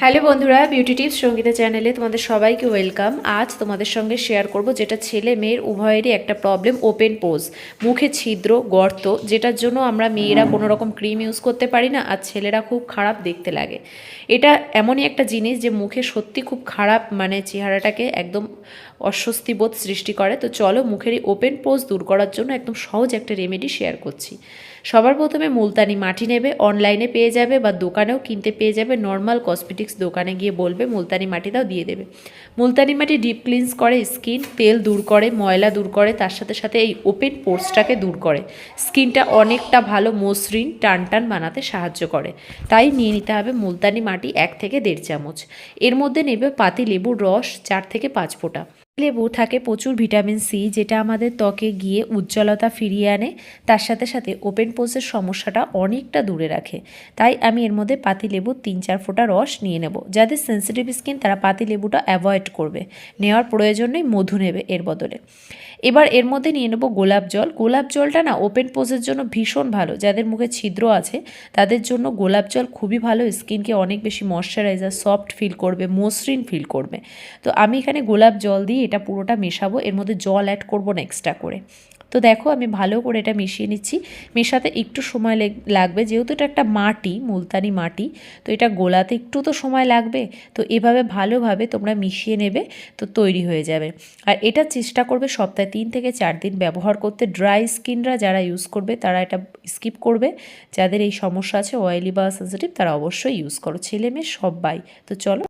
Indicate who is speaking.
Speaker 1: Hello বন্ধুরা beauty tips Sangeeta চ্যানেলে তোমাদের সবাইকে ওয়েলকাম। আজ তোমাদের সঙ্গে শেয়ার করব যেটা ছেলে মেয়ের উভয়েরই একটা প্রবলেম, ওপেন পোজ। মুখে ছিদ্র, গর্ত, যেটার জন্য আমরা মেয়েরা কোনো রকম ক্রিম ইউজ করতে পারি না আর ছেলেরা খুব খারাপ দেখতে লাগে। এটা এমনই একটা জিনিস যে মুখে সত্যি খুব খারাপ মানে চেহারাটাকে একদম অস্বস্তি বোধ সৃষ্টি করে। তো চলো মুখের এই ওপেন পোজ দূর করার জন্য একদম সহজ একটা রেমেডি শেয়ার করছি। সবার প্রথমে মুলতানি মাটি নেবে, অনলাইনে পেয়ে যাবে বা দোকানেও কিনতে পেয়ে যাবে নর্মাল কসমেটিক্স দোকানে গিয়ে বলবে, মুলতানি মাটিটাও দিয়ে দেবে। মুলতানি মাটি ডিপ ক্লিনস করে স্কিন তেল দূর করে, ময়লা দূর করে, তার সাথে সাথে এই ওপেন পোর্সটাকে দূর করে। স্কিনটা অনেকটা ভালো, মসৃণ টান টান বানাতে সাহায্য করে। তাই নিয়ে নিতে হবে মুলতানি মাটি এক থেকে দেড় চামচ। এর মধ্যে নেবে পাতি, লেবুর রস, চার থেকে পাঁচ ফোঁটা। লেবু থাকে প্রচুর ভিটামিন সি, যেটা আমাদের ত্বকে গিয়ে উজ্জ্বলতা ফিরিয়ে আনে। তার সাথে সাথে ওপেন পোজের সমস্যাটা অনেকটা দূরে রাখে। তাই আমি এর মধ্যে পাতি লেবুর তিন চার ফোঁটা রস নিয়ে নেব। যাদের সেন্সিটিভ স্কিন তারা পাতি লেবুটা অ্যাভয়েড করবে। নেওয়ার প্রয়োজন নেই, মধু নেবে এর বদলে। এবার এর মধ্যে নিয়ে নেব গোলাপ জল। গোলাপ জলটা না ওপেন পোজের জন্য ভীষণ ভালো। যাদের মুখে ছিদ্র আছে, তাদের জন্য গোলাপ জল খুবই ভালো। স্কিনকে অনেক বেশি ময়শ্চারাইজার সফট ফিল করবে, মসৃণ ফিল করবে। তো আমি এখানে গোলাপ জল দিয়ে এটা পুরোটা মেশাবো, এর মধ্যে জল অ্যাড করব না এক্সট্রা করে। তো দেখো আমি ভালো করে এটা মিশিয়ে নিচ্ছি। মেশাতে একটু সময় লাগবে, যেহেতু এটা একটা মাটি, মুলতানি মাটি, তো এটা গোলাতে একটু তো সময় লাগবে। তো এভাবে ভালোভাবে তোমরা মিশিয়ে নেবে, তো তৈরি হয়ে যাবে। আর এটা চেষ্টা করবে সপ্তাহে তিন থেকে চার দিন ব্যবহার করতে। ড্রাই স্কিনরা যারা ইউজ করবে, তারা এটা স্কিপ করবে। যাদের এই সমস্যা আছে অয়েলি বা সেন্সিটিভ তারা অবশ্যই ইউজ করো। ছেলে মেয়ে সবাই। তো চলো।